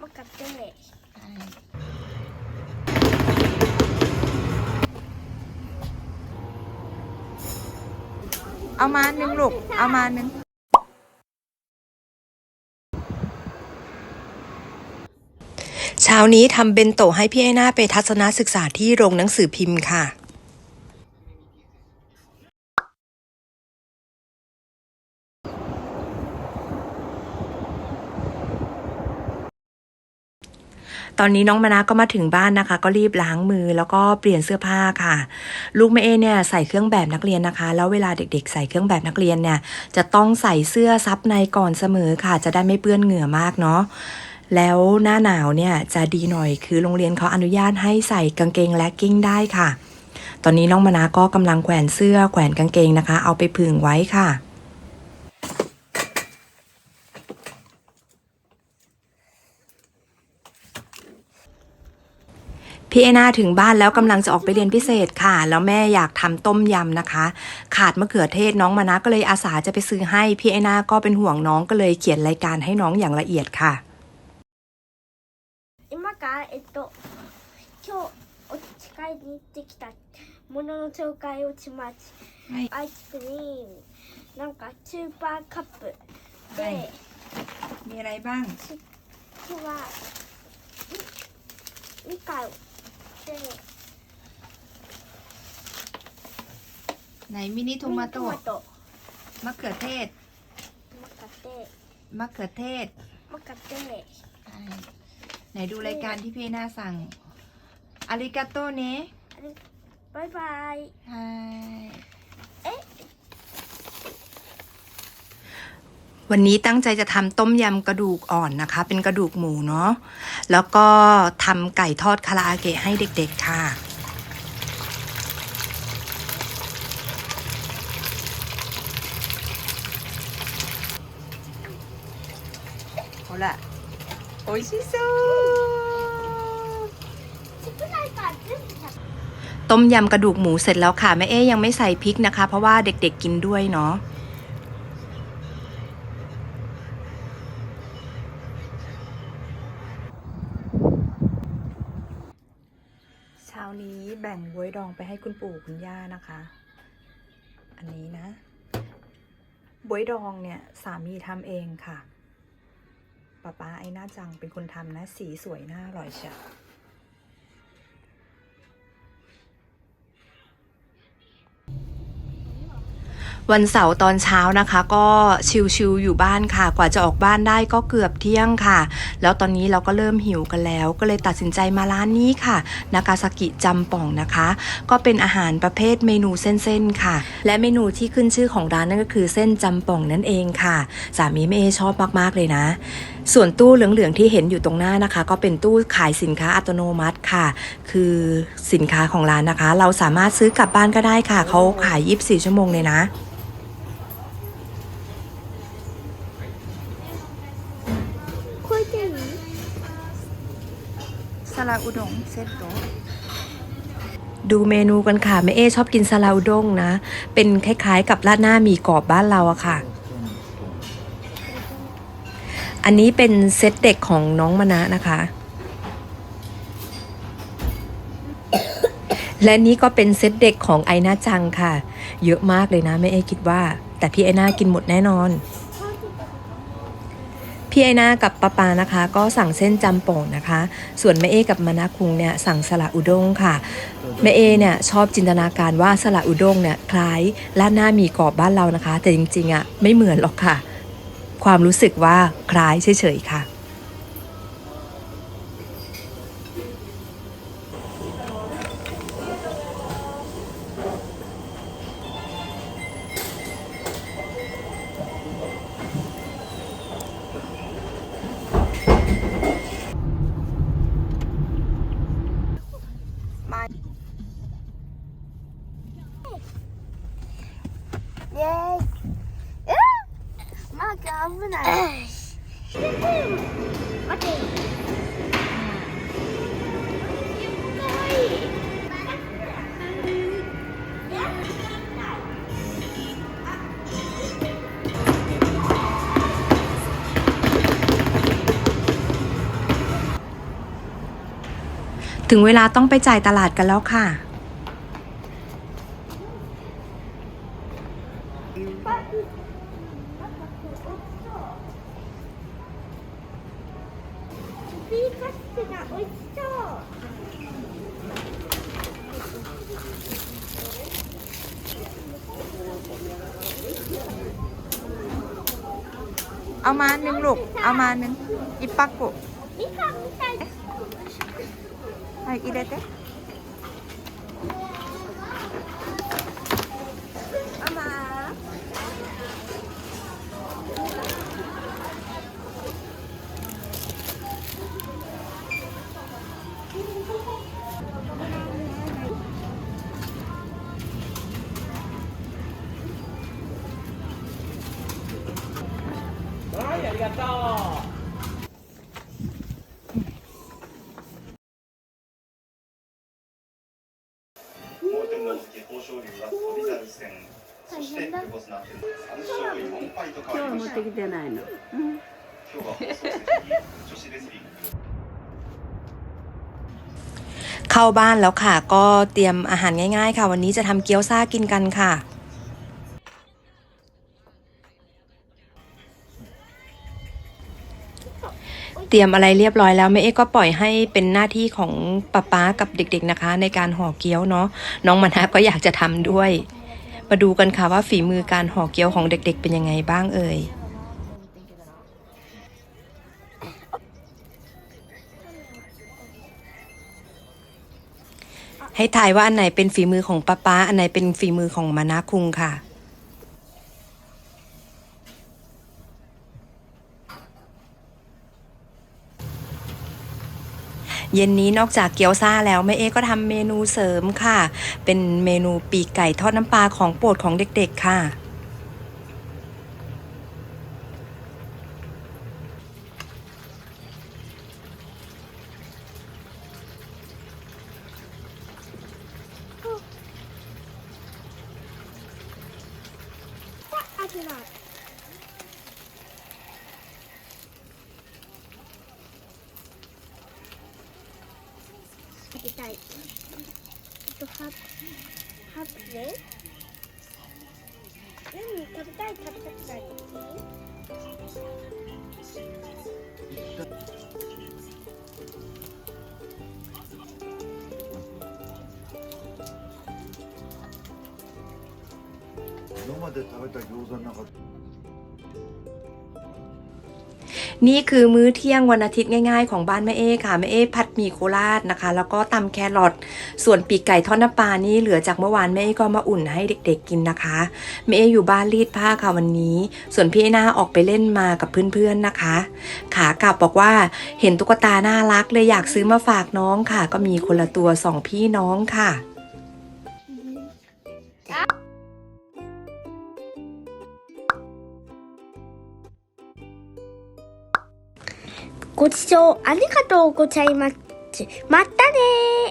มากัดเลยเอามาหนึ่งลูก เอามาหนึ่งเช้านี้ทำเบนโตให้พี่ไอหน้าไปทัศนศึกษาที่โรงหนังสือพิมพ์ค่ะ ตอนนี้น้องมานาก็มาถึงบ้านนะคะ ก็รีบล้างมือแล้วก็เปลี่ยนเสื้อผ้าค่ะ ลูกแม่เอเนี่ยใส่เครื่องแบบนักเรียนนะคะ แล้วเวลาเด็ก ๆ ใส่เครื่องแบบนักเรียนเนี่ย จะต้องใส่เสื้อซับในก่อนเสมอค่ะ จะได้ไม่เปื้อนเหงื่อมากเนาะแล้วหน้าหนาวเนี่ยจะดีหน่อยคือโรงเรียนเขาอนุญาตให้ใส่กางเกงและกิ้งได้ค่ะ ตอนนี้น้องมานาก็กำลังแขวนเสื้อแขวนกางเกงนะคะ เอาไปผึ่งไว้ค่ะ พี่เอนาถึงบ้านแล้วกำลังจะออกไปเรียนพิเศษค่ะ แล้วแม่อยากทำต้มยำนะคะ ขาดมะเขือเทศน้องมานะก็เลยอาสาจะไปซื้อให้ พี่เอนาก็เป็นห่วงน้องก็เลยเขียนรายการให้น้องอย่างละเอียดค่ะ 今からえっと今日お家帰りに行ってきたものの紹介をします、はいアイスクリームなんかスーパーカップで、はい มีอะไรบ้าง 今日はみみかんで ไหนมินิโทมาโต้มะเขือเทศ มะเขือเทศ มะเขือเทศ มะเขือเทศ ไหนดูรายการที่พี่น่าสั่งอาริกาโตเนะบายบาย Hi วันนี้ตั้งใจจะทำต้มยำกระดูกอ่อนนะคะ เป็นกระดูกหมูเนาะแล้วก็ทำไก่ทอดคาราอาเกะให้เด็กๆค่ะ ほら美味しそう 少ないから全部食べ ต้มยำกระดูกหมูเสร็จแล้วค่ะ แม่เอ๊ยังไม่ใส่พริกนะคะ เพราะว่าเด็กๆกินด้วยเนาะ นี้แบ่งบวยดองไปให้คุณปู่คุณย่านะคะ อันนี้นะบวยดองเนี่ยสามีทำเองค่ะป้าป้าไอ้หน้าจังเป็นคนทำนะ สีสวยน่าอร่อยเชียว วันเสาร์ตอนเช้านะคะ ก็ชิวๆอยู่บ้านค่ะ กว่าจะออกบ้านได้ก็เกือบเที่ยงค่ะ แล้วตอนนี้เราก็เริ่มหิวกันแล้ว ก็เลยตัดสินใจมาร้านนี้ค่ะ นากาซากิจำป่องนะคะ ก็เป็นอาหารประเภทเมนูเส้นๆค่ะ และเมนูที่ขึ้นชื่อของร้านนั่นก็คือเส้นจำป่องนั่นเองค่ะ สามีแม่เอชอบมากๆเลยนะ ส่วนตู้เหลืองๆที่เห็นอยู่ตรงหน้านะคะ ก็เป็นตู้ขายสินค้าอัตโนมัติค่ะ คือสินค้าของร้านนะคะ เราสามารถซื้อกลับบ้านก็ได้ค่ะ เขาขาย 24 ชั่วโมงเลยนะ ลาอุดงเซตโตดูเมนูกันค่ะแม่เอชอบกินซาลาอุด้งนะ เป็นคล้ายๆ กับราดหน้าหมีกรอบบ้านเราอะค่ะ อันนี้เป็นเซตเด็กของน้องมณะนะคะ และนี่ก็เป็นเซตเด็กของไอนาจังค่ะ เยอะมากเลยนะแม่เอคิดว่า แต่พี่ไอนากินหมดแน่นอน พี่ไอนากับปาปานะคะ ก็สั่งเส้นจำป่งนะคะ ส่วนแม่เอกับมานาคุงเนี่ยสั่งสละอุด้งค่ะแม่เอเนี่ยชอบจินตนาการว่าสละอุด้งเนี่ยคล้ายล้านหน้าหมีกรอบบ้านเรานะคะ แต่จริงๆอะไม่เหมือนหรอกค่ะ ความรู้สึกว่าคล้ายเฉยๆค่ะ ถึงเวลาต้องไปจ่ายตลาดกันแล้วค่ะ スイカップが美味しそう เอามาหนึ่งลูก เอามาหนึ่งอิปักกุ みかんみたい はい入れて。ありがとう。翔猿戦そして横綱戦3勝4敗と変わりました今日持ってきてないの。うん。今日は放送席に女子レスリング เข้าบ้านแล้วค่ะ ก็เตรียมอาหารง่ายๆ ค่ะ วันนี้จะทำเกี๊ยวซ่ากินกันค่ะ เตรียมอะไรเรียบร้อยแล้วแม่เอ๊ก็ปล่อยให้เป็นหน้าที่ของป๊าป๊ากับเด็กๆนะคะ ในการห่อเกี๊ยวเนาะน้องมานะก็อยากจะทำด้วย มาดูกันค่ะว่าฝีมือการห่อเกี๊ยวของเด็กๆเป็นยังไงบ้างเอ่ยให้ทายว่าอันไหนเป็นฝีมือของป้าป๊าอันไหนเป็นฝีมือของมานะคุงค่ะ เย็นนี้นอกจากเกี๊ยวซ่าแล้วแม่เอ๊ก็ทำเมนูเสริมค่ะ เป็นเมนูปีกไก่ทอดน้ำปลาของโปรดของเด็กๆค่ะ I do not. い食べたい。とハハプね。何食べたい？食べたい。今まで食べた餃子の中で。 นี่คือมื้อเที่ยงวันอาทิตย์ง่ายๆ ของบ้านแม่เอ๊ค่ะแม่เอ๊ผัดหมี่โคราชนะคะ แล้วก็ตำแครอทส่วนปีกไก่ทอดน้ำปลานี่เหลือจากเมื่อวานแม่เอ๊ก็มาอุ่นให้เด็กๆกินนะคะแม่เอ๊อยู่บ้านรีดผ้าค่ะวันนี้ ส่วนพี่หน้าออกไปเล่นมากับเพื่อนๆนะคะ ขากลับบอกว่าเห็นตุ๊กตาน่ารักเลยอยากซื้อมาฝากน้องค่ะ ก็มีคนละตัวสองพี่น้องค่ะ ご視聴ありがとうございます。またねー。